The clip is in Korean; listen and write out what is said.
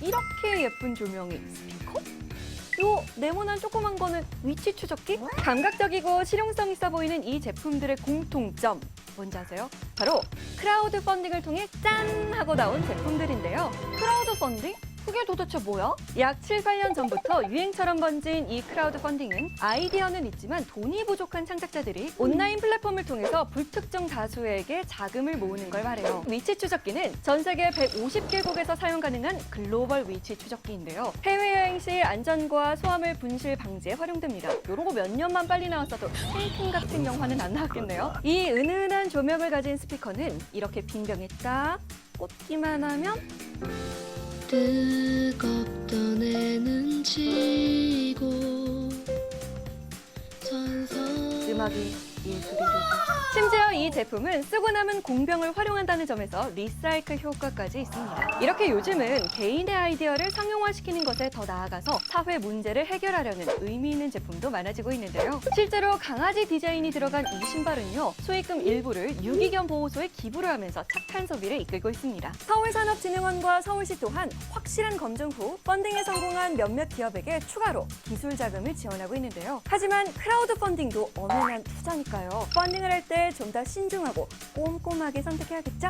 이렇게 예쁜 조명이 스피커? 요 네모난 조그만 거는 위치 추적기? 감각적이고 실용성 있어 보이는 이 제품들의 공통점 뭔지 아세요? 바로 크라우드 펀딩을 통해 짠 하고 나온 제품들인데요. 크라우드 펀딩? 그게 도대체 뭐야? 약 7, 8년 전부터 유행처럼 번진 이 크라우드 펀딩은 아이디어는 있지만 돈이 부족한 창작자들이 온라인 플랫폼을 통해서 불특정 다수에게 자금을 모으는 걸 말해요. 위치 추적기는 전 세계 150개국에서 사용 가능한 글로벌 위치 추적기인데요. 해외여행 시 안전과 소화물 분실 방지에 활용됩니다. 거몇 년만 빨리 나왔어도 탱킹 같은 영화는 안 나왔겠네요. 이 은은한 조명을 가진 스피커는 이렇게 딱 꽂기만 하면 뜨겁던 애는 지고 선선 음악이. 심지어 이 제품은 쓰고 남은 공병을 활용한다는 점에서 리사이클 효과까지 있습니다. 이렇게 요즘은 개인의 아이디어를 상용화시키는 것에 더 나아가서 사회 문제를 해결하려는 의미 있는 제품도 많아지고 있는데요. 실제로 강아지 디자인이 들어간 이 신발은요, 소액금 일부를 유기견 보호소에 기부를 하면서 착한 소비를 이끌고 있습니다. 서울산업진흥원과 서울시 또한 확실한 검증 후 펀딩에 성공한 몇몇 기업에게 추가로 기술 자금을 지원하고 있는데요. 하지만 크라우드 펀딩도 엄연한 투자니 까요. 펀딩을 할 때 좀 더 신중하고 꼼꼼하게 선택해야겠죠?